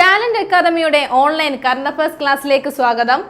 Talent അക്കാദമിയുടെ online current affairs ക്ലാസ്സിലേക്ക് സ്വാഗതം.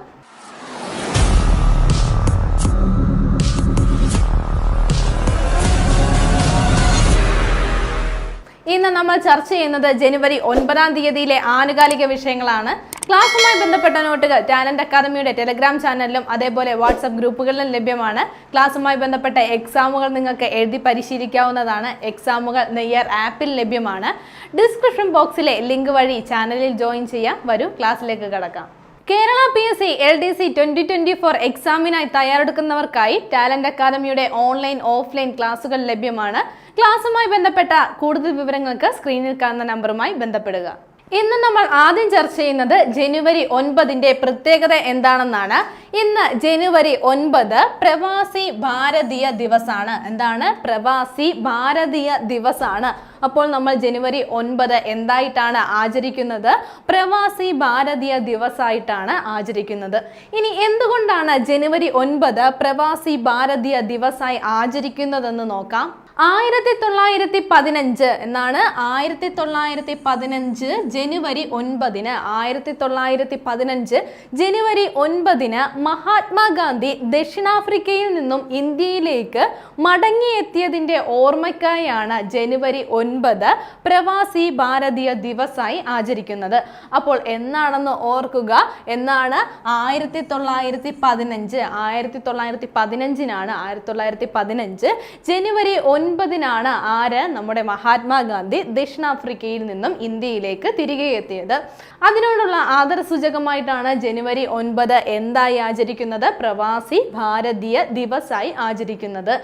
ഇന്ന് നമ്മൾ ചർച്ച ചെയ്യുന്നത് ജനുവരി ഒൻപതാം തീയതിയിലെ ആനുകാലിക വിഷയങ്ങളാണ്. ക്ലാസ്സുമായി ബന്ധപ്പെട്ട നോട്ടുകൾ ടാലന്റ് അക്കാദമിയുടെ ടെലഗ്രാം ചാനലിലും അതേപോലെ വാട്സപ്പ് ഗ്രൂപ്പുകളിലും ലഭ്യമാണ്. ക്ലാസ്സുമായി ബന്ധപ്പെട്ട എക്സാമുകൾ നിങ്ങൾക്ക് എഴുതി പരിശീലിക്കാവുന്നതാണ്. എക്സാമുകൾ നെയ്യർ ആപ്പിൽ ലഭ്യമാണ്. ഡിസ്ക്രിപ്ഷൻ ബോക്സിലെ ലിങ്ക് വഴി ചാനലിൽ ജോയിൻ ചെയ്യാം. വരൂ ക്ലാസ്സിലേക്ക് കടക്കാം. Kerala P S C L D C twenty twenty four എക്സാമിനായി തയ്യാറെടുക്കുന്നവർക്കായി ടാലന്റ് അക്കാദമിയുടെ ഓൺലൈൻ ഓഫ്ലൈൻ ക്ലാസുകൾ ലഭ്യമാണ്. ക്ലാസ്സുമായി ബന്ധപ്പെട്ട കൂടുതൽ വിവരങ്ങൾക്ക് സ്ക്രീനിൽ കാണുന്ന നമ്പറുമായി ബന്ധപ്പെടുക. ഇന്ന് നമ്മൾ ആദ്യം ചർച്ച ചെയ്യുന്നത് ജനുവരി ഒൻപതിന്റെ പ്രത്യേകത എന്താണെന്നാണ്. ഇന്ന് ജനുവരി ഒൻപത് പ്രവാസി ഭാരതീയ ദിവസാണ്. എന്താണ്? പ്രവാസി ഭാരതീയ ദിവസാണ്. അപ്പോൾ നമ്മൾ ജനുവരി ഒൻപത് എന്തായിട്ടാണ് ആചരിക്കുന്നത്? പ്രവാസി ഭാരതീയ ദിവസമായിട്ടാണ് ആചരിക്കുന്നത്. ഇനി എന്തുകൊണ്ടാണ് ജനുവരി ഒൻപത് പ്രവാസി ഭാരതീയ ദിവസമായി ആചരിക്കുന്നതെന്ന് നോക്കാം. ആയിരത്തി തൊള്ളായിരത്തി പതിനഞ്ച് എന്നാണ് ആയിരത്തി തൊള്ളായിരത്തി പതിനഞ്ച് ജനുവരി ഒൻപതിന്. ആയിരത്തി തൊള്ളായിരത്തി പതിനഞ്ച് ജനുവരി ഒൻപതിന് മഹാത്മാഗാന്ധി ദക്ഷിണാഫ്രിക്കയിൽ നിന്നും ഇന്ത്യയിലേക്ക് മടങ്ങിയെത്തിയതിന്റെ ഓർമ്മയ്ക്കായാണ് ജനുവരി ഒൻപത് പ്രവാസി ഭാരതീയ ദിവസായി ആചരിക്കുന്നത്. അപ്പോൾ എന്നാണെന്ന് ഓർക്കുക എന്നാണ് ആയിരത്തി തൊള്ളായിരത്തി പതിനഞ്ച് ആയിരത്തി തൊള്ളായിരത്തി പതിനഞ്ചിനാണ് ആയിരത്തി തൊള്ളായിരത്തി പതിനഞ്ച് ജനുവരി ഒൻപതിനാണ് ആര് നമ്മുടെ മഹാത്മാഗാന്ധി ദക്ഷിണാഫ്രിക്കയിൽ നിന്നും ഇന്ത്യയിലേക്ക് തിരികെ എത്തിയത്. അതിനോടുള്ള ആദരസൂചകമായിട്ടാണ് ജനുവരി ഒൻപത് എന്തായി ആചരിക്കുന്നത്? പ്രവാസി ഭാരതീയ ദിവസായി ആചരിക്കുന്നത്.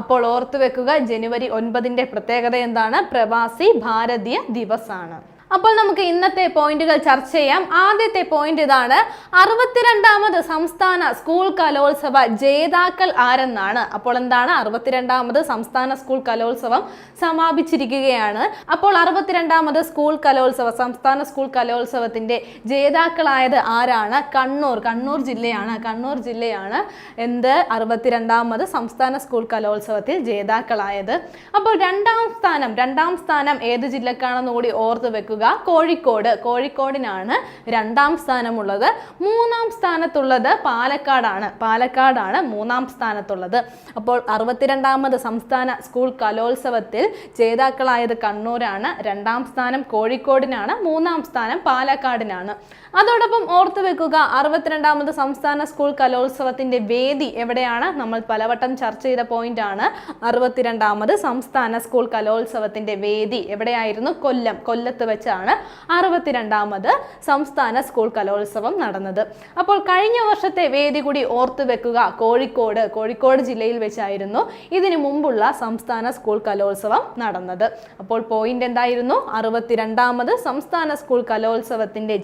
അപ്പോൾ ഓർത്തു വെക്കുക ജനുവരി ഒൻപതിന്റെ പ്രത്യേകത എന്താണ്? പ്രവാസി ഭാരതീയ ദിവസാണ്. അപ്പോൾ നമുക്ക് ഇന്നത്തെ പോയിന്റുകൾ ചർച്ച ചെയ്യാം. ആദ്യത്തെ പോയിന്റ് ഇതാണ്. അറുപത്തിരണ്ടാമത് സംസ്ഥാന സ്കൂൾ കലോത്സവ ജേതാക്കൾ ആരെന്നാണ്? അപ്പോൾ എന്താണ്? അറുപത്തിരണ്ടാമത് സംസ്ഥാന സ്കൂൾ കലോത്സവം സമാപിച്ചിരിക്കുകയാണ്. അപ്പോൾ അറുപത്തിരണ്ടാമത് സ്കൂൾ കലോത്സവ സംസ്ഥാന സ്കൂൾ കലോത്സവത്തിന്റെ ജേതാക്കളായത് ആരാണ്? കണ്ണൂർ കണ്ണൂർ ജില്ലയാണ്. കണ്ണൂർ ജില്ലയാണ് എന്ത്? അറുപത്തിരണ്ടാമത് സംസ്ഥാന സ്കൂൾ കലോത്സവത്തിൽ ജേതാക്കളായത്. അപ്പോൾ രണ്ടാം സ്ഥാനം രണ്ടാം സ്ഥാനം ഏത് ജില്ലക്കാണെന്ന് കൂടി ഓർത്ത് വെക്കുക. കോഴിക്കോട്. കോഴിക്കോടിനാണ് രണ്ടാം സ്ഥാനമുള്ളത്. മൂന്നാം സ്ഥാനത്തുള്ളത് പാലക്കാടാണ്. പാലക്കാടാണ് മൂന്നാം സ്ഥാനത്തുള്ളത്. അപ്പോൾ അറുപത്തിരണ്ടാമത് സംസ്ഥാന സ്കൂൾ കലോത്സവത്തിൽ ജേതാക്കളായത് കണ്ണൂരാണ്. രണ്ടാം സ്ഥാനം കോഴിക്കോടിനാണ്. മൂന്നാം സ്ഥാനം പാലക്കാടിനാണ്. അതോടൊപ്പം ഓർത്തു വെക്കുക അറുപത്തിരണ്ടാമത് സംസ്ഥാന സ്കൂൾ കലോത്സവത്തിന്റെ വേദി എവിടെയാണ്? നമ്മൾ പലവട്ടം ചർച്ച ചെയ്ത പോയിന്റ് ആണ്. അറുപത്തിരണ്ടാമത് സംസ്ഥാന സ്കൂൾ കലോത്സവത്തിന്റെ വേദി എവിടെയായിരുന്നു? കൊല്ലം കൊല്ലത്ത് വെച്ചാണ് അറുപത്തിരണ്ടാമത് സംസ്ഥാന സ്കൂൾ കലോത്സവം നടന്നത്. അപ്പോൾ കഴിഞ്ഞ വർഷത്തെ വേദി കൂടി ഓർത്തു വെക്കുക കോഴിക്കോട് കോഴിക്കോട് ജില്ലയിൽ വെച്ചായിരുന്നു ഇതിനു മുമ്പുള്ള സംസ്ഥാന സ്കൂൾ കലോത്സവം നടന്നത്. അപ്പോൾ പോയിന്റ് എന്തായിരുന്നു? അറുപത്തിരണ്ടാമത് സംസ്ഥാന സ്കൂൾ കലോത്സവത്തിന്റെ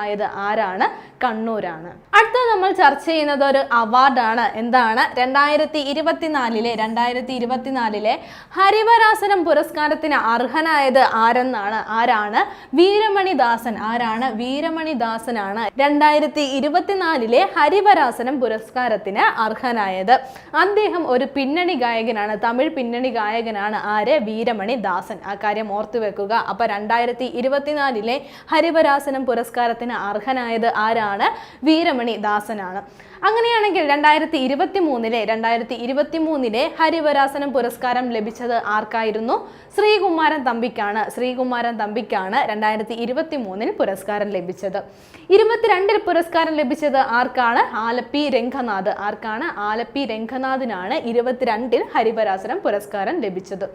ജേതാക്കളായത് ആരാണ്? കണ്ണൂരാണ്. അടുത്ത നമ്മൾ ചർച്ച ചെയ്യുന്നത് ഒരു അവാർഡാണ്. എന്താണ്? രണ്ടായിരത്തി ഇരുപത്തിനാലിലെ രണ്ടായിരത്തി ഇരുപത്തിനാലിലെ ഹരിവരാസനം പുരസ്കാരത്തിന് അർഹനായത് ആരെന്നാണ്? ആരാണ്? വീരമണി ദാസൻ ആരാണ്? വീരമണി ദാസനാണ് രണ്ടായിരത്തി ഇരുപത്തിനാലിലെ ഹരിവരാസനം പുരസ്കാരത്തിന് അർഹനായത്. അദ്ദേഹം ഒരു പിന്നണി ഗായകനാണ്. തമിഴ് പിന്നണി ഗായകനാണ്. ആര്? വീരമണി ദാസൻ ആ കാര്യം ഓർത്തു വെക്കുക. അപ്പൊ രണ്ടായിരത്തി ഇരുപത്തിനാലിലെ ഹരിവരാസനം പുരസ്കാരത്തിന് അർഹനായത് ആരാണ്? വീരമണി ദാസനാണ്. അങ്ങനെയാണെങ്കിൽ രണ്ടായിരത്തി ഇരുപത്തി മൂന്നിലെ രണ്ടായിരത്തി ഇരുപത്തി മൂന്നിലെ ഹരിവരാസനം പുരസ്കാരം ലഭിച്ചത് ആർക്കായിരുന്നു? ശ്രീകുമാരൻ തമ്പിക്കാണ്. ശ്രീകുമാരൻ തമ്പിക്കാണ് രണ്ടായിരത്തി ഇരുപത്തി മൂന്നിൽ പുരസ്കാരം ലഭിച്ചത്. ഇരുപത്തിരണ്ടിൽ പുരസ്കാരം ലഭിച്ചത് ആർക്കാണ്? ആലപ്പി രംഗനാഥ്. ആർക്കാണ്? ആലപ്പി രംഗനാഥിനാണ് ഇരുപത്തിരണ്ടിൽ ഹരിവരാസനം പുരസ്കാരം ലഭിച്ചത്.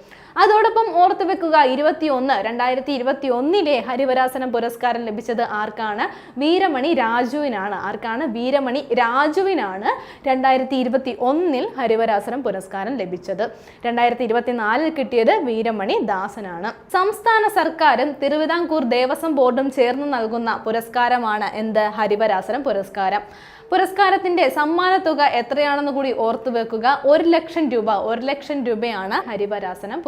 അതോടൊപ്പം ഓർത്തു വെക്കുക ഇരുപത്തി ഒന്ന് രണ്ടായിരത്തി ഇരുപത്തി ഒന്നിലെ ഹരിവരാസനം പുരസ്കാരം ലഭിച്ചത് ആർക്കാണ്? വീരമണി രാജുവിനാണ്. ആർക്കാണ്? വീരമണി രാജുവിനാണ് രണ്ടായിരത്തി ഇരുപത്തി ഒന്നിൽ ഹരിവരാസനം പുരസ്കാരം ലഭിച്ചത്. രണ്ടായിരത്തി ഇരുപത്തിനാലിൽ കിട്ടിയത് വീരമണി ദാസനാണ്. സംസ്ഥാന സർക്കാരും തിരുവിതാംകൂർ ദേവസ്വം ബോർഡും ചേർന്ന് നൽകുന്ന പുരസ്കാരമാണ് എന്ത്? ഹരിവരാസനം പുരസ്കാരം. പുരസ്കാരത്തിന്റെ സമ്മാന തുക എത്രയാണെന്ന് കൂടി ഓർത്തു വെക്കുക. ഒരു ലക്ഷം രൂപ ഒരു ലക്ഷം രൂപയാണ് ഹരിവരാസനം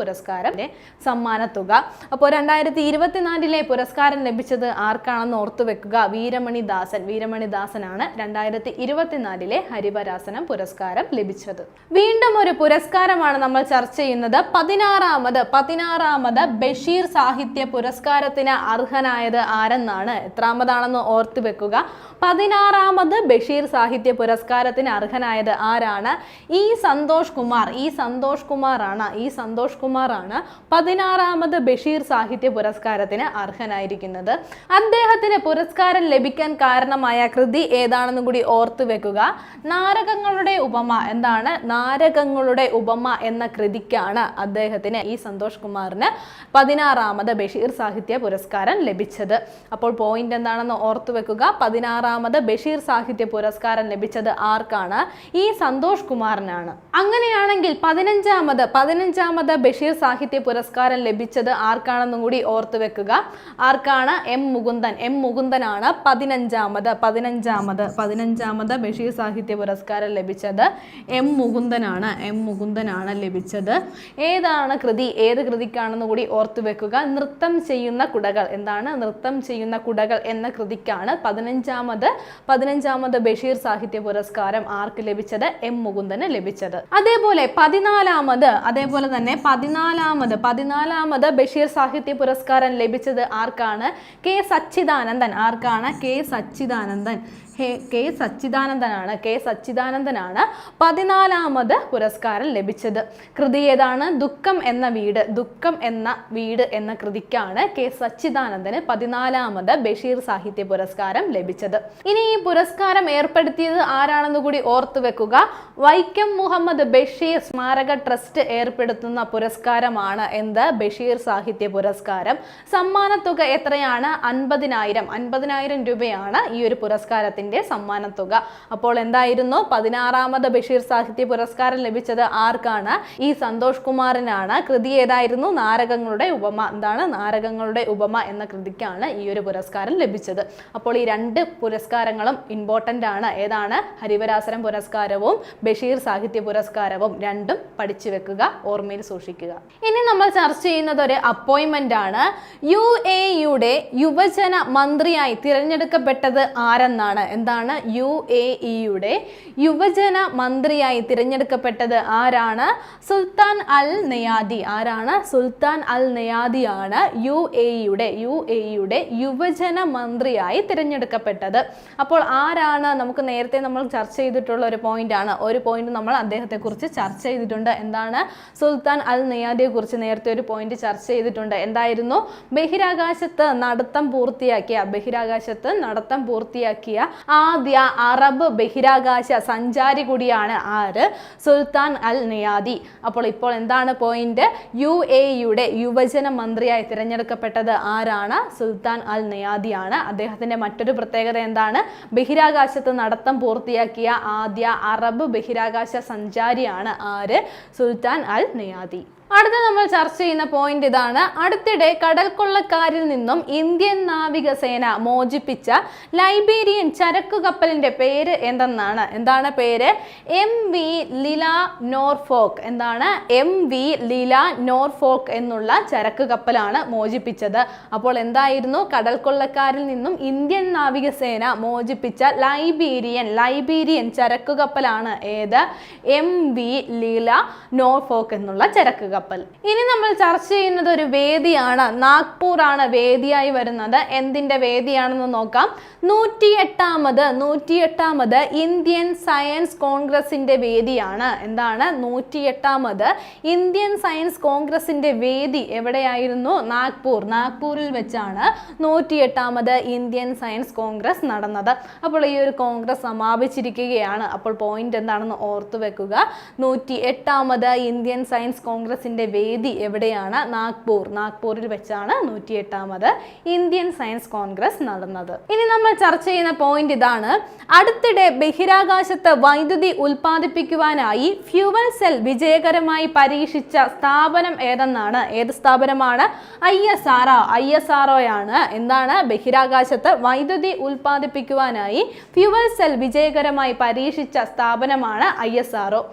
സമ്മാന തുക. അപ്പോൾ രണ്ടായിരത്തി ഇരുപത്തിനാലിലെ പുരസ്കാരം ലഭിച്ചത് ആർക്കാണെന്ന് ഓർത്തു വെക്കുക. വീരമണി ദാസൻ വീരമണി ദാസനാണ് രണ്ടായിരത്തി ഇരുപത്തിനാലിലെ ഹരിവരാസനം പുരസ്കാരം ലഭിച്ചത്. വീണ്ടും ഒരു പുരസ്കാരമാണ് നമ്മൾ ചർച്ച ചെയ്യുന്നത്. പതിനാറാമത് പതിനാറാമത് ബഷീർ സാഹിത്യ പുരസ്കാരത്തിന് അർഹനായത് ആരെന്നാണ്? എത്രാമതാണെന്ന് ഓർത്തു വെക്കുക. പതിനാറാമത് ബഷീർ സാഹിത്യ പുരസ്കാരത്തിന് അർഹനായത് ആരാണ്? ഈ സന്തോഷ് കുമാർ. ഈ സന്തോഷ് കുമാറാണ്. ഈ സന്തോഷ് കുമാറാണ് പതിനാറാമത് ബഷീർ സാഹിത്യ പുരസ്കാരത്തിന് അർഹനായിരിക്കുന്നത്. അദ്ദേഹത്തിന് പുരസ്കാരം ലഭിക്കാൻ കാരണമായ കൃതി ഏതാണെന്നും കൂടി ഓർത്തു വെക്കുക. നാരകങ്ങളുടെ ഉപമ എന്താണ്? നാരകങ്ങളുടെ ഉപമ എന്ന കൃതിക്കാണ് അദ്ദേഹത്തിന് ഈ സന്തോഷ് കുമാറിന് പതിനാറാമത് ബഷീർ സാഹിത്യ പുരസ്കാരം ലഭിച്ചത്. അപ്പോൾ പോയിന്റ് എന്താണെന്ന് ഓർത്തു വെക്കുക. പതിനാറാമത് ബഷീർ സാഹിത്യ പുരസ്കാരം ലഭിച്ചത് ആർക്കാണ്? ഈ സന്തോഷ് കുമാറിനാണ്. അങ്ങനെയാണെങ്കിൽ പതിനഞ്ചാമത് പതിനഞ്ചാമത് ബഷീർ സാഹിത്യ പുരസ്കാരം ലഭിച്ചത് ആർക്കാണെന്നും കൂടി ഓർത്തു വെക്കുക. ആർക്കാണ്? എം മുകുന്ദൻ. എം മുകുന്ദനാണ് പതിനഞ്ചാമത് പതിനഞ്ചാമത് പതിനഞ്ചാമത് ബഷീർ സാഹിത്യ പുരസ്കാരം ലഭിച്ചത്. എം മുകുന്ദനാണ് എം മുകുന്ദനാണ് ലഭിച്ചത്. ഏതാണ് കൃതി? ഏത് കൃതിക്കാണെന്ന് കൂടി ഓർത്തു വെക്കുക. നൃത്തം ചെയ്യുന്ന കുടകൾ. എന്താണ്? നൃത്തം ചെയ്യുന്ന കുടകൾ എന്ന കൃതിക്കാണ് പതിനഞ്ചാമത് പതിനഞ്ചാമത് ബഷീർ സാഹിത്യ പുരസ്കാരം ആർക്ക് ലഭിച്ചത്? എം മുകുന്ദന് ലഭിച്ചത്. അതേപോലെ പതിനാലാമത് അതേപോലെ തന്നെ പതിനാലാമത് പതിനാലാമത് ബഷീർ സാഹിത്യ പുരസ്കാരം ലഭിച്ചത് ആർക്കാണ്? കെ സച്ചിദാനന്ദൻ. ആർക്കാണ്? കെ സച്ചിദാനന്ദൻ. കെ സച്ചിദാനന്ദനാണ്. കെ സച്ചിദാനന്ദനാണ് പതിനാലാമത് പുരസ്കാരം ലഭിച്ചത്. കൃതി ഏതാണ്? ദുഃഖം എന്ന വീട്. ദുഃഖം എന്ന വീട് എന്ന കൃതിക്കാണ് കെ സച്ചിദാനന്ദന് പതിനാലാമത് ബഷീർ സാഹിത്യ പുരസ്കാരം ലഭിച്ചത്. ഇനി ഈ പുരസ്കാരം ഏർപ്പെടുത്തിയത് ആരാണെന്ന് കൂടി ഓർത്തു വെക്കുക. വൈക്കം മുഹമ്മദ് ബഷീർ സ്മാരക ട്രസ്റ്റ് ഏർപ്പെടുത്തുന്ന പുരസ്കാരമാണ് എന്ത്? ബഷീർ സാഹിത്യ പുരസ്കാരം. സമ്മാനത്തുക എത്രയാണ്? അൻപതിനായിരം. അൻപതിനായിരം രൂപയാണ് ഈ ഒരു പുരസ്കാരത്തിന്റെ സമ്മാനത്തുക അപ്പോൾ എന്തായിരുന്നു? പതിനാറാമത് ബഷീർ സാഹിത്യ പുരസ്കാരം ലഭിച്ചത് ആർക്കാണ്? ഈ സന്തോഷ് കുമാറിനാണ്. കൃതി ഏതായിരുന്നു? നാരകങ്ങളുടെ ഉപമ. എന്താണ് നാരകങ്ങളുടെ ഉപമ എന്ന കൃതിക്കാണ് ഈ ഒരു പുരസ്കാരം ലഭിച്ചത്. അപ്പോൾ ഈ രണ്ട് പുരസ്കാരങ്ങളും ഇമ്പോർട്ടന്റ് ആണ്. ഏതാണ്? ഹരിവരാസരം പുരസ്കാരവും ബഷീർ സാഹിത്യ പുരസ്കാരവും രണ്ടും പഠിച്ചു വെക്കുക ഓർമ്മയിൽ സൂക്ഷിക്കുക. ഇനി നമ്മൾ ചർച്ച ചെയ്യുന്നത് ഒരു അപ്പോയിൻമെന്റ് ആണ്. യു എ യുടെ യുവജന മന്ത്രിയായി തിരഞ്ഞെടുക്കപ്പെട്ടത് ആരെന്നാണ്? എന്താണ് യു എ ഇയുടെ യുവജന മന്ത്രിയായി തിരഞ്ഞെടുക്കപ്പെട്ടത് ആരാണ്? Sultan Al Neyadi. ആരാണ്? സുൽത്താൻ അൽ നെയാദിയാണ് യു എ ഇയുടെ യു എ ഇയുടെ യുവജന മന്ത്രിയായി തിരഞ്ഞെടുക്കപ്പെട്ടത്. അപ്പോൾ ആരാണ്? നമുക്ക് നേരത്തെ നമ്മൾ ചർച്ച ചെയ്തിട്ടുള്ള ഒരു പോയിന്റ് ആണ്. ഒരു പോയിന്റ് നമ്മൾ അദ്ദേഹത്തെക്കുറിച്ച് ചർച്ച ചെയ്തിട്ടുണ്ട്. എന്താണ്? സുൽത്താൻ അൽ നെയാദിയെ കുറിച്ച് നേരത്തെ ഒരു പോയിന്റ് ചർച്ച ചെയ്തിട്ടുണ്ട്. എന്തായിരുന്നു? ബഹിരാകാശത്ത് നടത്തം പൂർത്തിയാക്കിയ ബഹിരാകാശത്ത് നടത്തം പൂർത്തിയാക്കിയ ആദ്യ അറബ് ബഹിരാകാശ സഞ്ചാരി കൂടിയാണ് ആര്? Sultan Al Neyadi. അപ്പോൾ ഇപ്പോൾ എന്താണ് പോയിന്റ് യു എ യുടെ യുവജന മന്ത്രിയായി തിരഞ്ഞെടുക്കപ്പെട്ടത് ആരാണ്? സുൽത്താൻ അൽ നിയാദിയാണ്. അദ്ദേഹത്തിന്റെ മറ്റൊരു പ്രത്യേകത എന്താണ്? ബഹിരാകാശത്ത് നടത്തം പൂർത്തിയാക്കിയ ആദ്യ അറബ് ബഹിരാകാശ സഞ്ചാരിയാണ് ആര്? Sultan Al Neyadi. അടുത്ത നമ്മൾ ചർച്ച ചെയ്യുന്ന പോയിന്റ് ഇതാണ്. അടുത്തിടെ കടൽക്കൊള്ളക്കാരിൽ നിന്നും ഇന്ത്യൻ നാവികസേന മോചിപ്പിച്ച ലൈബീരിയൻ ചരക്കു കപ്പലിന്റെ പേര് എന്തെന്നാണ്? എന്താണ് പേര്? M V Lila Norfolk. എന്താണ്? എം വി ലീല നോർഫോക്ക് എന്നുള്ള ചരക്ക് കപ്പലാണ് മോചിപ്പിച്ചത്. അപ്പോൾ എന്തായിരുന്നു? കടൽക്കൊള്ളക്കാരിൽ നിന്നും ഇന്ത്യൻ നാവികസേന മോചിപ്പിച്ച ലൈബീരിയൻ ലൈബീരിയൻ ചരക്കു കപ്പലാണ് ഏത്? എം വി ലീല നോർഫോക്ക് എന്നുള്ള ചരക്ക് കപ്പൽ. ഇനി നമ്മൾ ചർച്ച ചെയ്യുന്നത് ഒരു വേദിയാണ്. നാഗ്പൂർ ആണ് വേദിയായി വരുന്നത്. എന്തിന്റെ വേദിയാണെന്ന് നോക്കാം. നൂറ്റിയെട്ടാമത് നൂറ്റിയെട്ടാമത് ഇന്ത്യൻ സയൻസ് കോൺഗ്രസിന്റെ വേദിയാണ്. എന്താണ്? നൂറ്റിയെട്ടാമത് ഇന്ത്യൻ സയൻസ് കോൺഗ്രസിന്റെ വേദി എവിടെയായിരുന്നു? നാഗ്പൂർ. നാഗ്പൂരിൽ വെച്ചാണ് നൂറ്റിയെട്ടാമത് ഇന്ത്യൻ സയൻസ് കോൺഗ്രസ് നടന്നത്. അപ്പോൾ ഈ ഒരു കോൺഗ്രസ് സമാപിച്ചിരിക്കുകയാണ്. അപ്പോൾ പോയിന്റ് എന്താണെന്ന് ഓർത്തു വെക്കുക നൂറ്റി എട്ടാമത് ഇന്ത്യൻ സയൻസ് കോൺഗ്രസ് കോൺഗ്രസിന്റെ വേദി എവിടെയാണ്? നാഗ്പൂർ. നാഗ്പൂരിൽ വെച്ചാണ് നൂറ്റിയെട്ടാമത് ഇന്ത്യൻ സയൻസ് കോൺഗ്രസ് നടന്നത്. ഇനി നമ്മൾ ചർച്ച ചെയ്യുന്ന പോയിന്റ് ഇതാണ്. അടുത്തിടെ ബഹിരാകാശത്ത് വൈദ്യുതി ഉൽപ്പാദിപ്പിക്കുവാനായി ഫ്യൂവൽ സെൽ വിജയകരമായി പരീക്ഷിച്ച സ്ഥാപനം ഏതെന്നാണ്? ഏത് സ്ഥാപനമാണ്? I S R O. I S R ആണ് എന്താണ് ബഹിരാകാശത്ത് വൈദ്യുതി ഉൽപ്പാദിപ്പിക്കുവാനായി ഫ്യൂവൽ സെൽ വിജയകരമായി പരീക്ഷിച്ച സ്ഥാപനമാണ് ഐ എസ് ആർ ഒ.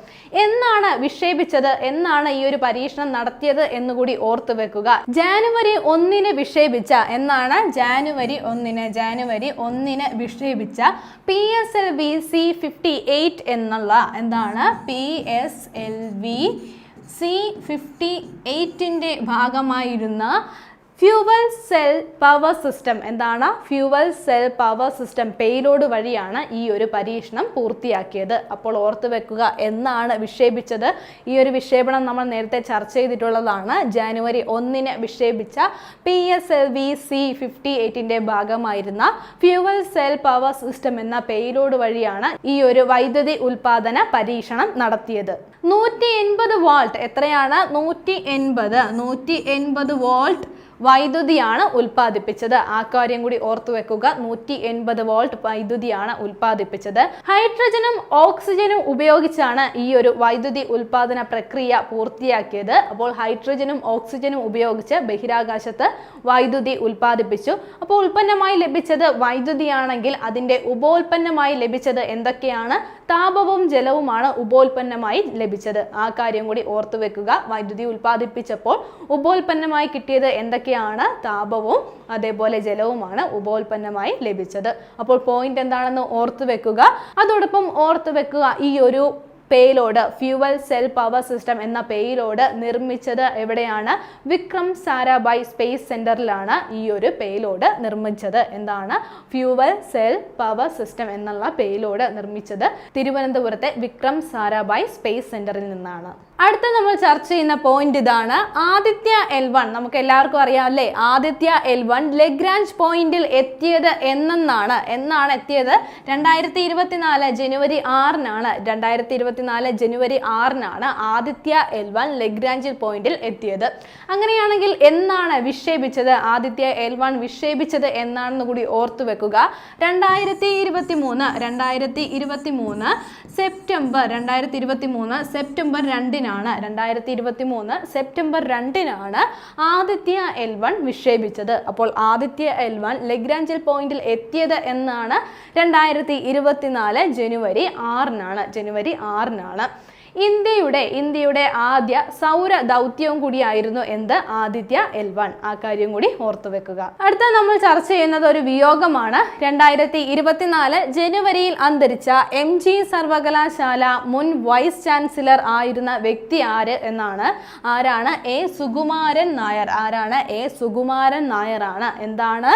എന്നാണ് വിക്ഷേപിച്ചത്? എന്നാണ് ഈ ഒരു പരീക്ഷണം നടത്തിയത് എന്നുകൂടി ഓർത്തു വെക്കുക. ജാനുവരി ഒന്നിന് വിക്ഷേപിച്ച എന്നാണ് ജാനുവരി ഒന്നിന് ജാനുവരി ഒന്നിന് വിക്ഷേപിച്ച P S L V C fifty eight എന്നുള്ള എന്താണ്? P S L V C fifty എയ്റ്റിന്റെ ഭാഗമായിരുന്ന ഫ്യൂവൽ സെൽ പവർ സിസ്റ്റം എന്താണ്? Fuel cell power system payload വഴിയാണ് ഈ ഒരു പരീക്ഷണം പൂർത്തിയാക്കിയത്. അപ്പോൾ ഓർത്തു വെക്കുക എന്നാണ് വിക്ഷേപിച്ചത്. ഈ ഒരു വിക്ഷേപണം നമ്മൾ നേരത്തെ ചർച്ച ചെയ്തിട്ടുള്ളതാണ്. ജാനുവരി ഒന്നിന് വിക്ഷേപിച്ച P S L V C fifty എയ്റ്റിന്റെ ഭാഗമായിരുന്ന ഫ്യൂവൽ സെൽ പവർ സിസ്റ്റം എന്ന പേലോഡ് വഴിയാണ് ഈ ഒരു വൈദ്യുതി ഉൽപാദന പരീക്ഷണം നടത്തിയത്. നൂറ്റി എൺപത് വോൾട്ട് എത്രയാണ്? നൂറ്റി എൺപത്. നൂറ്റി എൺപത് വോൾട്ട് വൈദ്യുതിയാണ് ഉൽപ്പാദിപ്പിച്ചത്. ആ കാര്യം കൂടി ഓർത്തു വെക്കുക. നൂറ്റി എൺപത് വോൾട്ട് വൈദ്യുതിയാണ് ഉൽപ്പാദിപ്പിച്ചത്. ഹൈഡ്രജനും ഓക്സിജനും ഉപയോഗിച്ചാണ് ഈ ഒരു വൈദ്യുതി ഉൽപാദന പ്രക്രിയ പൂർത്തിയാക്കിയത്. അപ്പോൾ ഹൈഡ്രജനും ഓക്സിജനും ഉപയോഗിച്ച് ബഹിരാകാശത്ത് വൈദ്യുതി ഉൽപ്പാദിപ്പിച്ചു. അപ്പോൾ ഉൽപ്പന്നമായി ലഭിച്ചത് വൈദ്യുതിയാണെങ്കിൽ അതിന്റെ ഉപോൽപ്പന്നമായി ലഭിച്ചത് എന്തൊക്കെയാണ്? താപവും ജലവുമാണ് ഉപോൽപ്പന്നമായി ലഭിച്ചത്. ആ കാര്യം കൂടി ഓർത്തു വെക്കുക. വൈദ്യുതി ഉൽപ്പാദിപ്പിച്ചപ്പോൾ ഉപോൽപ്പന്നമായി കിട്ടിയത് എന്തൊക്കെയാണ്? താപവും അതേപോലെ ജലവുമാണ് ഉപോൽപ്പന്നമായി ലഭിച്ചത്. അപ്പോൾ പോയിന്റ് എന്താണെന്ന് ഓർത്തു വെക്കുക. അതോടൊപ്പം ഓർത്തു വെക്കുക ഈ ഒരു payload fuel cell power system എന്ന പേയിലോട് നിർമ്മിച്ചത് എവിടെയാണ്? വിക്രം സാരാഭായ് സ്പേസ് സെന്ററിലാണ് ഈ ഒരു പേയിലോട് നിർമ്മിച്ചത്. എന്താണ്? ഫ്യൂവൽ സെൽ പവർ സിസ്റ്റം എന്നുള്ള പേയിലോട് നിർമ്മിച്ചത് തിരുവനന്തപുരത്തെ വിക്രം സാരാഭായ് സ്പേസ് സെന്ററിൽ നിന്നാണ്. അടുത്ത നമ്മൾ ചർച്ച ചെയ്യുന്ന പോയിന്റ് ഇതാണ്. ആദിത്യ എൽ വൺ നമുക്ക് എല്ലാവർക്കും അറിയാം അല്ലേ? ആദിത്യ എൽ വൺ ലെഗ്രാഞ്ച് പോയിന്റിൽ എത്തിയത് എന്നെന്നാണ്. എന്നാണ് എത്തിയത്? രണ്ടായിരത്തി ഇരുപത്തിനാല് ജനുവരി ആറിനാണ്. രണ്ടായിരത്തി ഇരുപത്തിനാല് ജനുവരി ആറിനാണ് ആദിത്യ എൽ വൺ ലഗ്രാഞ്ചിൽ പോയിന്റിൽ എത്തിയത്. അങ്ങനെയാണെങ്കിൽ എന്നാണ് വിക്ഷേപിച്ചത്? ആദിത്യ എൽ വൺ വിക്ഷേപിച്ചത് എന്നാണെന്ന് കൂടി ഓർത്തു വെക്കുക. രണ്ടായിരത്തി ഇരുപത്തി മൂന്ന് രണ്ടായിരത്തി ഇരുപത്തി മൂന്ന് സെപ്റ്റംബർ രണ്ടായിരത്തി ഇരുപത്തി മൂന്ന് സെപ്റ്റംബർ രണ്ടിനാണ് രണ്ടായിരത്തി ഇരുപത്തി മൂന്ന് സെപ്റ്റംബർ രണ്ടിനാണ് ആദിത്യ എൽ വൺ വിക്ഷേപിച്ചത്. അപ്പോൾ ആദിത്യ എൽ വൺ ലഗ്രാഞ്ചൽ പോയിന്റിൽ എത്തിയത് എന്നാണ് രണ്ടായിരത്തി ഇരുപത്തിനാല് ജനുവരി ആറിനാണ്. ജനുവരി ആറിനാണ് ഇന്ത്യയുടെ ഇന്ത്യയുടെ ആദ്യ സൗര ദൗത്യവും കൂടിയായിരുന്നു എന്ത്? ആദിത്യ എൽ വൺ ആ കാര്യം കൂടി ഓർത്തു വെക്കുക. അടുത്ത നമ്മൾ ചർച്ച ചെയ്യുന്നത് ഒരു വിയോഗമാണ്. രണ്ടായിരത്തി ഇരുപത്തിനാല് ജനുവരിയിൽ അന്തരിച്ച എം ജി സർവകലാശാല മുൻ വൈസ് ചാൻസലർ ആയിരുന്ന വ്യക്തി ആര് എന്നാണ്? ആരാണ്? എ സുകുമാരൻ നായർ. ആരാണ്? എ സുകുമാരൻ നായർ ആണ് എന്താണ്?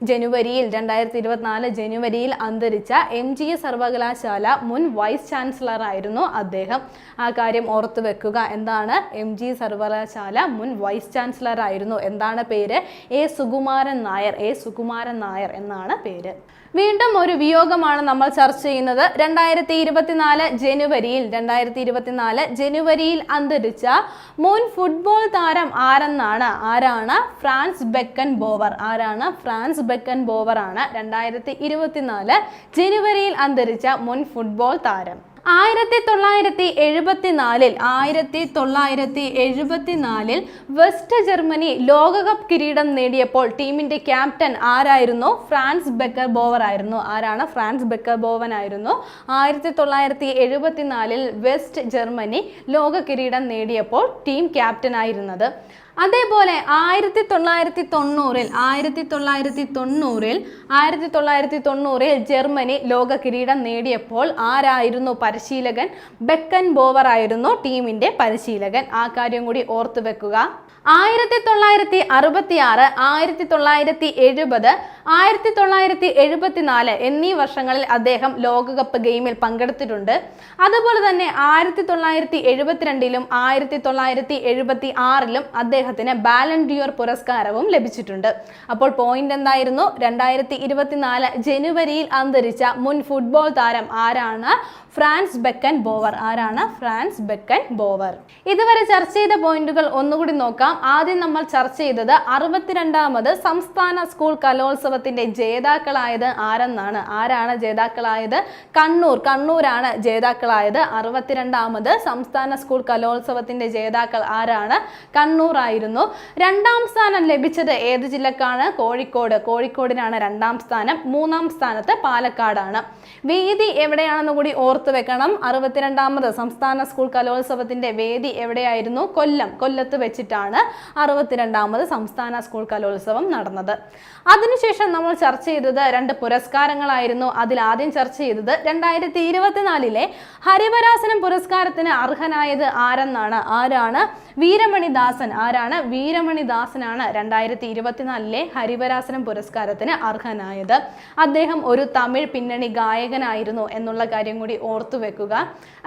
ജനുവരിയിൽ രണ്ടായിരത്തി ഇരുപത്തിനാല് ജനുവരിയിൽ അന്തരിച്ച എം ജി സർവകലാശാല മുൻ വൈസ് ചാൻസലർ ആയിരുന്നു അദ്ദേഹം. ആ കാര്യം ഓർത്തു വെക്കുക എന്താണ് എം ജി സർവകലാശാല മുൻ വൈസ് ചാൻസലർ ആയിരുന്നു. എന്താണ് പേര്? എ സുകുമാരൻ നായർ എ സുകുമാരൻ നായർ എന്നാണ് പേര്. വീണ്ടും ഒരു വിയോഗമാണ് നമ്മൾ ചർച്ച ചെയ്യുന്നത്. രണ്ടായിരത്തി ഇരുപത്തിനാല് ജനുവരിയിൽ രണ്ടായിരത്തി ഇരുപത്തിനാല് ജനുവരിയിൽ അന്തരിച്ച മുൻ ഫുട്ബോൾ താരം ആരെന്നാണ്? ആരാണ്? ഫ്രാൻസ് ബെക്കൻ ബോവർ ആരാണ്? ഫ്രാൻസ് ബെക്കൻ ബോവർ ആണ് രണ്ടായിരത്തി ഇരുപത്തിനാല് ജനുവരിയിൽ അന്തരിച്ച മുൻ ഫുട്ബോൾ താരം. ആയിരത്തി തൊള്ളായിരത്തി എഴുപത്തിനാലിൽ ആയിരത്തി തൊള്ളായിരത്തി എഴുപത്തിനാലിൽ വെസ്റ്റ് ജർമ്മനി ലോകകപ്പ് കിരീടം നേടിയപ്പോൾ ടീമിന്റെ ക്യാപ്റ്റൻ ആരായിരുന്നു? ഫ്രാൻസ് ബെക്കർ ബോവർ ആയിരുന്നു. ആരാണ്? ഫ്രാൻസ് ബെക്കർ ബോവൻ ആയിരുന്നു ആയിരത്തി തൊള്ളായിരത്തി എഴുപത്തിനാലിൽ വെസ്റ്റ് ജർമ്മനി ലോക കിരീടം നേടിയപ്പോൾ ടീം ക്യാപ്റ്റൻ ആയിരുന്നത് അതേപോലെ ആയിരത്തി തൊള്ളായിരത്തി തൊണ്ണൂറിൽ ആയിരത്തി തൊള്ളായിരത്തി തൊണ്ണൂറിൽ ആയിരത്തി തൊള്ളായിരത്തി തൊണ്ണൂറിൽ ജർമ്മനി ലോക കിരീടം നേടിയപ്പോൾ ആരായിരുന്നു പരിശീലകൻ? ബെക്കൻ ബോവർ ആയിരുന്നു ടീമിന്റെ പരിശീലകൻ. ആ കാര്യം കൂടി ഓർത്തു വെക്കുക. ആയിരത്തി തൊള്ളായിരത്തി അറുപത്തി ആറ് ആയിരത്തി തൊള്ളായിരത്തി എഴുപത് ആയിരത്തി തൊള്ളായിരത്തി എഴുപത്തിനാല് എന്നീ വർഷങ്ങളിൽ അദ്ദേഹം ലോകകപ്പ് ഗെയിമിൽ പങ്കെടുത്തിട്ടുണ്ട്. അതുപോലെ തന്നെ ആയിരത്തി തൊള്ളായിരത്തി എഴുപത്തിരണ്ടിലും ആയിരത്തി തൊള്ളായിരത്തി എഴുപത്തി ആറിലും അദ്ദേഹത്തിന് ബാലൻഡിയോർ പുരസ്കാരവും ലഭിച്ചിട്ടുണ്ട്. അപ്പോൾ പോയിന്റ് എന്തായിരുന്നു? രണ്ടായിരത്തി ഇരുപത്തിനാല് ജനുവരിയിൽ അന്തരിച്ച മുൻ ഫുട്ബോൾ താരം ആരാണ്? Franz Beckenbauer. ആരാണ്? Franz Beckenbauer. ഇതുവരെ ചർച്ച ചെയ്ത പോയിന്റുകൾ ഒന്നുകൂടി നോക്കാം. ആദ്യം നമ്മൾ ചർച്ച ചെയ്തത് അറുപത്തിരണ്ടാമത് സംസ്ഥാന സ്കൂൾ കലോത്സവത്തിന്റെ ജേതാക്കളായത് ആരെന്നാണ്? ആരാണ് ജേതാക്കളായത്? കണ്ണൂർ കണ്ണൂരാണ് ജേതാക്കളായത്. അറുപത്തിരണ്ടാമത് സംസ്ഥാന സ്കൂൾ കലോത്സവത്തിന്റെ ജേതാക്കൾ ആരാണ്? കണ്ണൂർ ആയിരുന്നു രണ്ടാം സ്ഥാനം ലഭിച്ചത് ഏത് ജില്ലക്കാണ്? കോഴിക്കോട്. കോഴിക്കോടിനാണ് രണ്ടാം സ്ഥാനം. മൂന്നാം സ്ഥാനത്ത് പാലക്കാടാണ്. വേദി എവിടെയാണെന്ന് കൂടി ഓർത്തു വെക്കണം. അറുപത്തിരണ്ടാമത് സംസ്ഥാന സ്കൂൾ കലോത്സവത്തിന്റെ വേദി എവിടെയായിരുന്നു? കൊല്ലം. കൊല്ലത്ത് വെച്ചിട്ടാണ്. അറുപത്തിരണ്ടാമത് സംസ്ഥാന സ്കൂൾ കലോത്സവം നടന്നത്. അതിനുശേഷം നമ്മൾ ചർച്ച ചെയ്തത് രണ്ട് പുരസ്കാരങ്ങളായിരുന്നു. അതിൽ ആദ്യം ചർച്ച ചെയ്തത് രണ്ടായിരത്തി ഇരുപത്തിനാലിലെ ഹരിവരാസനം പുരസ്കാരത്തിന് അർഹനായത് ആരെന്നാണ്? ആരാണ്? വീരമണി ദാസൻ ആരാണ്? വീരമണി ദാസനാണ് രണ്ടായിരത്തി ഇരുപത്തിനാലിലെ ഹരിവരാസനം പുരസ്കാരത്തിന് അർഹനായത്. അദ്ദേഹം ഒരു തമിഴ് പിന്നണി ഗായകനായിരുന്നു എന്നുള്ള കാര്യം കൂടി ഓർത്തു വെക്കുക.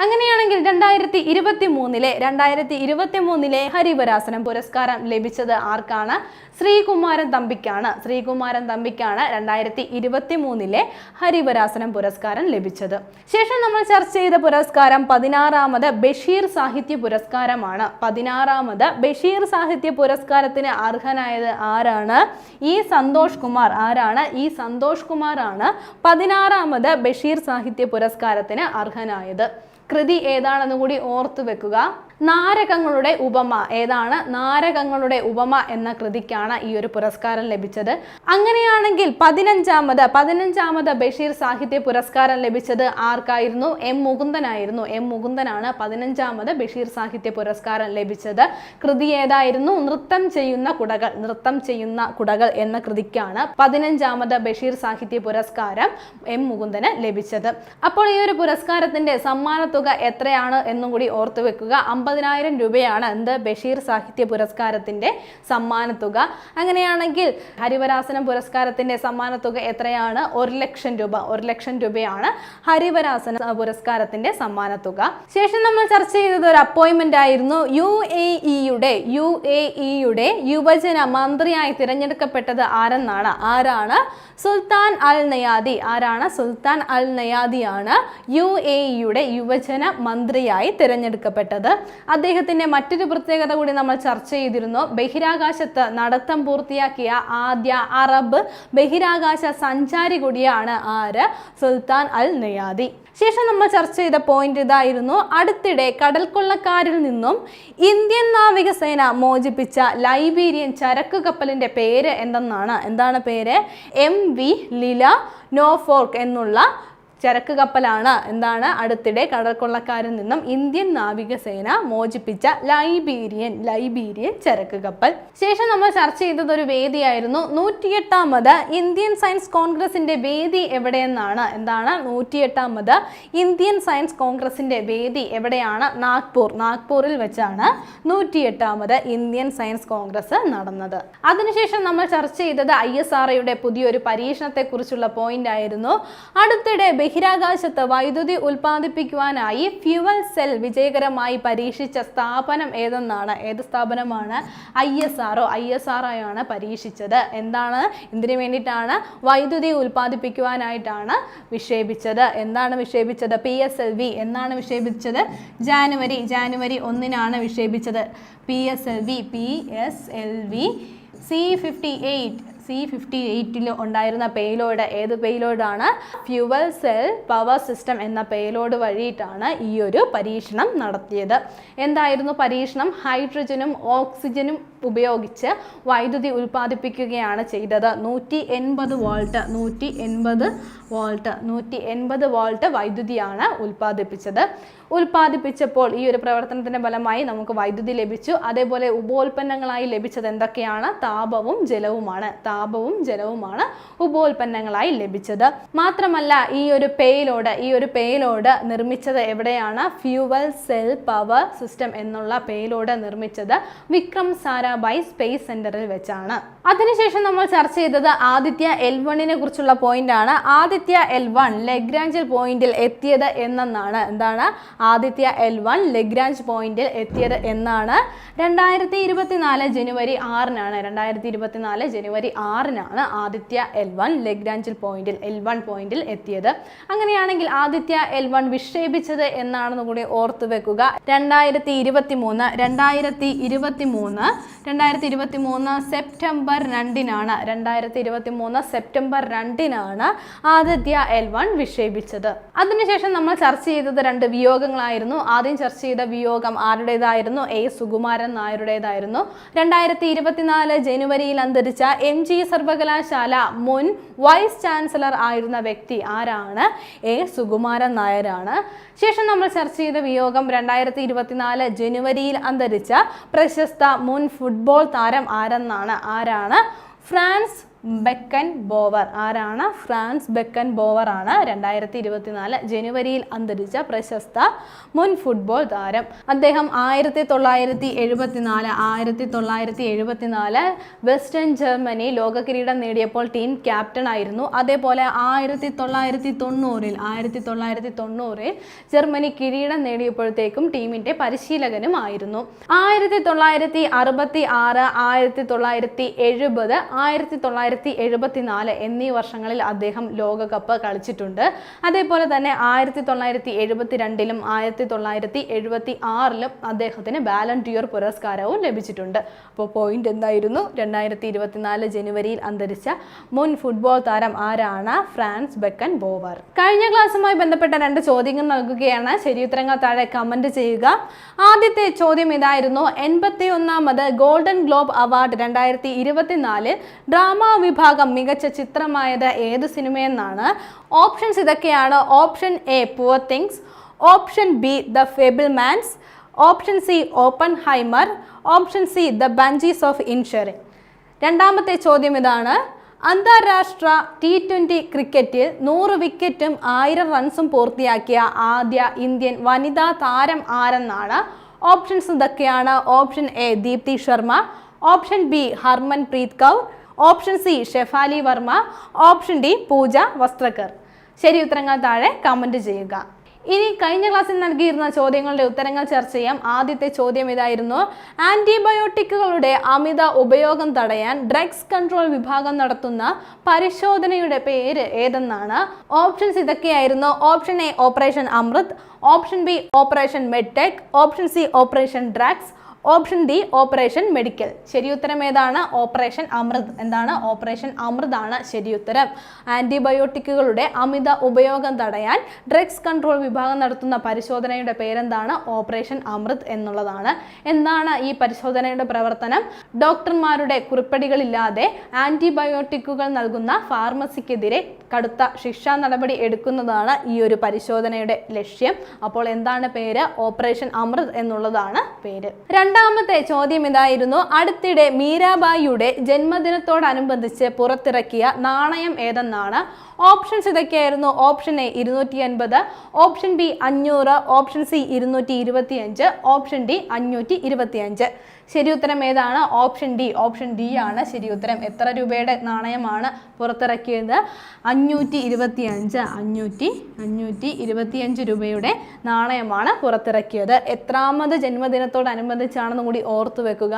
അങ്ങനെയാണെങ്കിൽ രണ്ടായിരത്തി ഇരുപത്തി മൂന്നിലെ രണ്ടായിരത്തി ഇരുപത്തി മൂന്നിലെ ഹരിവരാസനം പുരസ്കാരം ലഭിച്ചത് ആർക്കാണ്? ശ്രീകുമാരൻ തമ്പിക്കാണ്. ശ്രീകുമാരൻ തമ്പിക്കാണ് രണ്ടായിരത്തി ഇരുപത്തി മൂന്നിലെ ഹരിവരാസനം പുരസ്കാരം ലഭിച്ചത്. ശേഷം നമ്മൾ ചർച്ച ചെയ്ത പുരസ്കാരം പതിനാറാമത് ബഷീർ സാഹിത്യ പുരസ്കാരമാണ്. പതിനാറാമത് ബഷീർ സാഹിത്യ പുരസ്കാരത്തിന് അർഹനായത് ആരാണ്? ഈ സന്തോഷ് കുമാർ. ആരാണ്? ഈ സന്തോഷ് കുമാർ ആണ് പതിനാറാമത് ബഷീർ സാഹിത്യ പുരസ്കാരത്തിന് അർഹനായത്. കൃതി ഏതാണെന്ന് കൂടി ഓർത്തു വെക്കുക. നാരകങ്ങളുടെ ഉപമ. ഏതാണ്? നാരകങ്ങളുടെ ഉപമ എന്ന കൃതിക്കാണ് ഈ ഒരു പുരസ്കാരം ലഭിച്ചത്. അങ്ങനെയാണെങ്കിൽ പതിനഞ്ചാമത് പതിനഞ്ചാമത് ബഷീർ സാഹിത്യ പുരസ്കാരം ലഭിച്ചത് ആർക്കായിരുന്നു? എം മുകുന്ദനായിരുന്നു. എം മുകുന്ദനാണ് പതിനഞ്ചാമത് ബഷീർ സാഹിത്യ പുരസ്കാരം ലഭിച്ചത്. കൃതി ഏതായിരുന്നു? നൃത്തം ചെയ്യുന്ന കുടകൾ. നൃത്തം ചെയ്യുന്ന കുടകൾ എന്ന കൃതിക്കാണ് പതിനഞ്ചാമത് ബഷീർ സാഹിത്യ പുരസ്കാരം എം മുകുന്ദന് ലഭിച്ചത്. അപ്പോൾ ഈ ഒരു പുരസ്കാരത്തിന്റെ സമ്മാനത്തുക എത്രയാണ് എന്നും കൂടി ഓർത്തു വെക്കുക. അമ്പതിനായിരം രൂപയാണ് എന്ത് ബഷീർ സാഹിത്യ പുരസ്കാരത്തിന്റെ സമ്മാനത്തുക. അങ്ങനെയാണെങ്കിൽ ഹരിവരാസനം പുരസ്കാരത്തിന്റെ സമ്മാനത്തുക എത്രയാണ്? ഒരു ലക്ഷം രൂപ ഒരു ലക്ഷം രൂപയാണ് ഹരിവരാസന പുരസ്കാരത്തിന്റെ സമ്മാനത്തുക. ശേഷം നമ്മൾ ചർച്ച ചെയ്തത് ഒരു അപ്പോയിന്റ്മെന്റ് ആയിരുന്നു. യു എ ഇയുടെ യു എ ഇയുടെ യുവജന മന്ത്രിയായി തിരഞ്ഞെടുക്കപ്പെട്ടത് ആരെന്നാണ്? ആരാണ്? സുൽത്താൻ അൽ നയാദി. ആരാണ്? സുൽത്താൻ അൽ നയാദിയാണ് യു എ ഇയുടെ യുവജന മന്ത്രിയായി തിരഞ്ഞെടുക്കപ്പെട്ടത്. അദ്ദേഹത്തിന്റെ മറ്റൊരു പ്രത്യേകത കൂടി നമ്മൾ ചർച്ച ചെയ്തിരുന്നു. ബഹിരാകാശത്ത് നടത്തം പൂർത്തിയാക്കിയ ആദ്യ അറബ് ബഹിരാകാശ സഞ്ചാരി കൂടിയാണ് ആര്? സുൽത്താൻ അൽ നയാദി ശേഷം നമ്മൾ ചർച്ച ചെയ്ത പോയിന്റ് ഇതായിരുന്നു. അടുത്തിടെ കടൽക്കൊള്ളക്കാരിൽ നിന്നും ഇന്ത്യൻ നാവികസേന മോചിപ്പിച്ച ലൈബീരിയൻ ചരക്ക് കപ്പലിന്റെ പേര് എന്തെന്നാണ്? എന്താണ് പേര്? എം വി ലീല നോഫോർക്ക് എന്നുള്ള ചരക്ക് കപ്പലാണ് എന്താണ് അടുത്തിടെ കടൽക്കൊള്ളക്കാരിൽ നിന്നും ഇന്ത്യൻ നാവികസേന മോചിപ്പിച്ച ലൈബീരിയൻ ലൈബീരിയൻ ചരക്ക് കപ്പൽ. ശേഷം നമ്മൾ ചർച്ച ചെയ്തത് ഒരു വേദിയായിരുന്നു. നൂറ്റിയെട്ടാമത് ഇന്ത്യൻ സയൻസ് കോൺഗ്രസിന്റെ വേദി എവിടെയെന്നാണ്? എന്താണ് നൂറ്റിയെട്ടാമത് ഇന്ത്യൻ സയൻസ് കോൺഗ്രസിന്റെ വേദി എവിടെയാണ്? നാഗ്പൂർ. നാഗ്പൂരിൽ വെച്ചാണ് നൂറ്റിയെട്ടാമത് ഇന്ത്യൻ സയൻസ് കോൺഗ്രസ് നടന്നത്. അതിനുശേഷം നമ്മൾ ചർച്ച ചെയ്തത് ഐ എസ് ആർ പുതിയൊരു പരീക്ഷണത്തെ കുറിച്ചുള്ള പോയിന്റ് ആയിരുന്നു. അടുത്തിടെ ബഹിരാകാശത്ത് വൈദ്യുതി ഉൽപ്പാദിപ്പിക്കുവാനായി ഫ്യുവൽ സെൽ വിജയകരമായി പരീക്ഷിച്ച സ്ഥാപനം ഏതെന്നാണ്? ഏത് സ്ഥാപനമാണ്? I S R I S R ആണ് പരീക്ഷിച്ചത്. എന്താണ്? ഇതിനു വേണ്ടിയിട്ടാണ് വൈദ്യുതി ഉൽപ്പാദിപ്പിക്കുവാനായിട്ടാണ് വിക്ഷേപിച്ചത്. എന്താണ് വിക്ഷേപിച്ചത്? P S L V. എന്നാണ് വിക്ഷേപിച്ചത്? ജാനുവരി. ജാനുവരി ഒന്നിനാണ് വിക്ഷേപിച്ചത്. P S L V. P S L V. C fifty eight. C fifty എയ്റ്റിൽ ഉണ്ടായിരുന്ന പേലോഡ് ഏത് പേലോഡാണ്? ഫ്യുവൽ സെൽ പവർ സിസ്റ്റം എന്ന പേലോഡ് വഴിയിട്ടാണ് ഈ ഒരു പരീക്ഷണം നടത്തിയത്. എന്തായിരുന്നു പരീക്ഷണം? ഹൈഡ്രജനും ഓക്സിജനും ഉപയോഗിച്ച് വൈദ്യുതി ഉൽപ്പാദിപ്പിക്കുകയാണ് ചെയ്തത്. നൂറ്റി എൺപത് വോൾട്ട് നൂറ്റി എൺപത് വോൾട്ട് നൂറ്റി എൺപത് വോൾട്ട് വൈദ്യുതിയാണ് ഉൽപ്പാദിപ്പിച്ചത്. ഉൽപ്പാദിപ്പിച്ചപ്പോൾ ഈ ഒരു പ്രവർത്തനത്തിന്റെ ഫലമായി നമുക്ക് വൈദ്യുതി ലഭിച്ചു. അതേപോലെ ഉപോൽപ്പന്നങ്ങളായി ലഭിച്ചത് എന്തൊക്കെയാണ്? താപവും ജലവുമാണ്. താപവും ജലവുമാണ് ഉപോൽപ്പന്നങ്ങളായി ലഭിച്ചത്. മാത്രമല്ല ഈ ഒരു പേയിലോട് ഈ ഒരു പേയിലോട് നിർമ്മിച്ചത് എവിടെയാണ്? ഫ്യൂവൽ സെൽ പവർ സിസ്റ്റം എന്നുള്ള പേയിലോട് നിർമ്മിച്ചത് വിക്രം സാരാ സാരാഭായ് സ്പേസ് സെന്ററിൽ വെച്ചാണ്. അതിനുശേഷം നമ്മൾ ചർച്ച ചെയ്തത് ആദിത്യ എൽ വണ്ണിനെ കുറിച്ചുള്ള പോയിന്റ് ആണ്. ആദിത്യ എൽ വൺ ലെഗ്രാഞ്ചൽ പോയിന്റിൽ എത്തിയത് എന്നെന്നാണ്. എന്താണ്? ആദിത്യ എൽ വൺ ലെഗ്രാഞ്ച് പോയിന്റിൽ എത്തിയത് എന്നാണ്. രണ്ടായിരത്തി ഇരുപത്തിനാല് ജനുവരി ആറിനാണ്. രണ്ടായിരത്തി ഇരുപത്തിനാല് ജനുവരി ആറിനാണ് ആദിത്യ എൽ വൺ ലെഗ്രാഞ്ചൽ പോയിന്റിൽ എൽ വൺ പോയിന്റിൽ എത്തിയത്. അങ്ങനെയാണെങ്കിൽ ആദിത്യ എൽ വൺ വിക്ഷേപിച്ചത് എന്നാണെന്ന് കൂടി ഓർത്തു വെക്കുക. രണ്ടായിരത്തി ഇരുപത്തി മൂന്ന് രണ്ടായിരത്തി ഇരുപത്തി മൂന്ന് രണ്ടായിരത്തി ഇരുപത്തി മൂന്ന് സെപ്റ്റംബർ രണ്ടിനാണ് രണ്ടായിരത്തി ഇരുപത്തി മൂന്ന് സെപ്റ്റംബർ രണ്ടിനാണ് ആദിത്യ എൽ വൺ വിക്ഷേപിച്ചത്. അതിനുശേഷം നമ്മൾ ചർച്ച ചെയ്തത് രണ്ട് വിയോഗങ്ങളായിരുന്നു. ആദ്യം ചർച്ച ചെയ്ത വിയോഗം ആരുടേതായിരുന്നു? എ സുകുമാരൻ നായരുടേതായിരുന്നു. രണ്ടായിരത്തി ഇരുപത്തിനാല് ജനുവരിയിൽ അന്തരിച്ച എം ജി സർവകലാശാല മുൻ വൈസ് ചാൻസലർ ആയിരുന്ന വ്യക്തി ആരാണ്? എ സുകുമാരൻ നായരാണ്. ശേഷം നമ്മൾ ചർച്ച ചെയ്ത വിയോഗം രണ്ടായിരത്തി ഇരുപത്തിനാല് ജനുവരിയിൽ അന്തരിച്ച പ്രശസ്ത മുൻ ഫുട്ബോൾ താരം ആരെന്നാണ്? ആരാണ്? ഫ്രാൻസ് ബെക്കൻ ബോവർ ആരാണ്? ഫ്രാൻസ് ബെക്കൻ ബോവർ ആണ് രണ്ടായിരത്തി ഇരുപത്തിനാല് ജനുവരിയിൽ അന്തരിച്ച പ്രശസ്ത മുൻ ഫുട്ബോൾ താരം. അദ്ദേഹം ആയിരത്തി തൊള്ളായിരത്തി എഴുപത്തിനാല് ആയിരത്തി തൊള്ളായിരത്തി എഴുപത്തിനാല് വെസ്റ്റേൺ ജർമ്മനി ലോക കിരീടം നേടിയപ്പോൾ ടീം ക്യാപ്റ്റൻ ആയിരുന്നു. അതേപോലെ ആയിരത്തി തൊള്ളായിരത്തി തൊണ്ണൂറിൽ ആയിരത്തി തൊള്ളായിരത്തി തൊണ്ണൂറിൽ ജർമ്മനി കിരീടം നേടിയപ്പോഴത്തേക്കും ടീമിന്റെ പരിശീലകനും ആയിരുന്നു. ആയിരത്തി തൊള്ളായിരത്തി അറുപത്തി ആറ് ആയിരത്തി തൊള്ളായിരത്തി എഴുപത് ആയിരത്തി തൊള്ളായിരത്തി എഴുപത്തിനാല് എന്നീ വർഷങ്ങളിൽ അദ്ദേഹം ലോകകപ്പ് കളിച്ചിട്ടുണ്ട്. അതേപോലെ തന്നെ ആയിരത്തി തൊള്ളായിരത്തി എഴുപത്തി രണ്ടിലും ആയിരത്തി തൊള്ളായിരത്തി എഴുപത്തി ആറിലും അദ്ദേഹത്തിന് ബാലൻ ഡിയർ പുരസ്കാരവും ലഭിച്ചിട്ടുണ്ട്. അപ്പോൾ പോയിന്റ് എന്തായിരുന്നു? രണ്ടായിരത്തി ഇരുപത്തിനാല് ജനുവരിയിൽ അന്തരിച്ച മുൻ ഫുട്ബോൾ താരം ആരാണ്? Franz Beckenbauer. കഴിഞ്ഞ ക്ലാസ്സുമായി ബന്ധപ്പെട്ട രണ്ട് ചോദ്യങ്ങൾ നൽകുകയാണ്. ശരിയുത്തരങ്ങൾ താഴെ കമന്റ് ചെയ്യുക. ആദ്യത്തെ ചോദ്യം ഇതായിരുന്നു. എൺപത്തി ഒന്നാമത് ഗോൾഡൻ ഗ്ലോബ് അവാർഡ് രണ്ടായിരത്തി ഇരുപത്തിനാല് ഡ്രാമ വിഭാഗം മികച്ച ചിത്രമായത് ഏത് സിനിമയെന്നാണ്? ഓപ്ഷൻസ് ഇതൊക്കെയാണ്. Option A Poor Things option B the Fabelmans option C Oppenheimer option C the Banshees of Inisherin രണ്ടാമത്തെ ചോദ്യം ഇതാണ്. അന്താരാഷ്ട്ര ടി ട്വന്റി ക്രിക്കറ്റിൽ നൂറ് വിക്കറ്റും ആയിരം റൺസും പൂർത്തിയാക്കിയ ആദ്യ ഇന്ത്യൻ വനിതാ താരം ആരെന്നാണ്? ഓപ്ഷൻസ് ഇതൊക്കെയാണ്. Option A Deepti Sharma. Option B Harmanpreet Kaur. Option C Shafali Verma. Option D Pooja Vastrakar. ശരി ഉത്തരങ്ങൾ താഴെ കമന്റ് ചെയ്യുക. ഇനി കഴിഞ്ഞ ക്ലാസ്സിൽ നൽകിയിരുന്ന ചോദ്യങ്ങളുടെ ഉത്തരങ്ങൾ ചർച്ച ചെയ്യാം. ആദ്യത്തെ ചോദ്യം ഇതായിരുന്നു. ആന്റിബയോട്ടിക്കുകളുടെ അമിത ഉപയോഗം തടയാൻ ഡ്രഗ്സ് കൺട്രോൾ വിഭാഗം നടത്തുന്ന പരിശോധനയുടെ പേര് ഏതെന്നാണ്? ഓപ്ഷൻസ് ഇതൊക്കെയായിരുന്നു. Option A operation Amrit. Option B operation Medtech. Option C operation drugs. Option D operation medical. ശരിയുത്തരം ഏതാണ്? ഓപ്പറേഷൻ അമൃത്. എന്താണ്? ഓപ്പറേഷൻ അമൃത് ആണ് ശരിയുത്തരം. ആന്റിബയോട്ടിക്കുകളുടെ അമിത ഉപയോഗം തടയാൻ ഡ്രഗ്സ് കൺട്രോൾ വിഭാഗം നടത്തുന്ന പരിശോധനയുടെ പേരെന്താണ്? ഓപ്പറേഷൻ അമൃത് എന്നുള്ളതാണ്. എന്താണ് ഈ പരിശോധനയുടെ പ്രവർത്തനം? ഡോക്ടർമാരുടെ കുറിപ്പടികളില്ലാതെ ആന്റിബയോട്ടിക്കുകൾ നൽകുന്ന ഫാർമസിക്കെതിരെ കടുത്ത ശിക്ഷാ നടപടി എടുക്കുന്നതാണ് ഈ ഒരു പരിശോധനയുടെ ലക്ഷ്യം. അപ്പോൾ എന്താണ് പേര്? ഓപ്പറേഷൻ അമൃത് എന്നുള്ളതാണ് പേര്. രണ്ടാമത്തെ ചോദ്യം ഇതായിരുന്നു. അടുത്തിടെ മീരാബായിയുടെ ജന്മദിനത്തോടനുബന്ധിച്ച് പുറത്തിറക്കിയ നാണയം ഏതെന്നാണ്? ഓപ്ഷൻസ് ഇതൊക്കെയായിരുന്നു. ഓപ്ഷൻ എ ഇരുന്നൂറ്റി അൻപത് ഓപ്ഷൻ ബി അഞ്ഞൂറ് ഓപ്ഷൻ സി ഇരുന്നൂറ്റി ഇരുപത്തി അഞ്ച് ഓപ്ഷൻ ഡി അഞ്ഞൂറ്റി ഇരുപത്തി അഞ്ച് ശരി ഉത്തരം ഏതാണ്? Option D. ഓപ്ഷൻ ഡി ആണ്. ശരി ഉത്തരം. എത്ര രൂപയുടെ നാണയമാണ് പുറത്തിറക്കിയത്? അഞ്ഞൂറ്റി ഇരുപത്തി അഞ്ച് അഞ്ഞൂറ്റി അഞ്ഞൂറ്റി ഇരുപത്തി അഞ്ച് രൂപയുടെ നാണയമാണ് പുറത്തിറക്കിയത്. എത്രാമത് ജന്മദിനത്തോടനുബന്ധിച്ചാണെന്നും കൂടി ഓർത്തു വെക്കുക.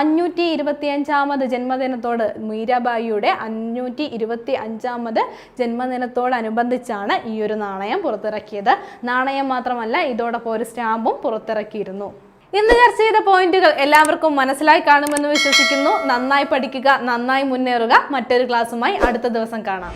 അഞ്ഞൂറ്റി ഇരുപത്തി അഞ്ചാമത് ജന്മദിനത്തോട് മീരാബായിയുടെ അഞ്ഞൂറ്റി ഇരുപത്തി അഞ്ചാമത് ജന്മദിനത്തോടനുബന്ധിച്ചാണ് ഈ ഒരു നാണയം പുറത്തിറക്കിയത്. നാണയം മാത്രമല്ല ഇതോടൊപ്പം ഒരു സ്റ്റാമ്പും പുറത്തിറക്കിയിരുന്നു. ഇന്ന് ചർച്ച ചെയ്ത പോയിന്റുകൾ എല്ലാവർക്കും മനസ്സിലായി കാണുമെന്ന് വിശ്വസിക്കുന്നു. നന്നായി പഠിക്കുക നന്നായി മുന്നേറുക. മറ്റൊരു ക്ലാസ്സുമായി അടുത്ത ദിവസം കാണാം.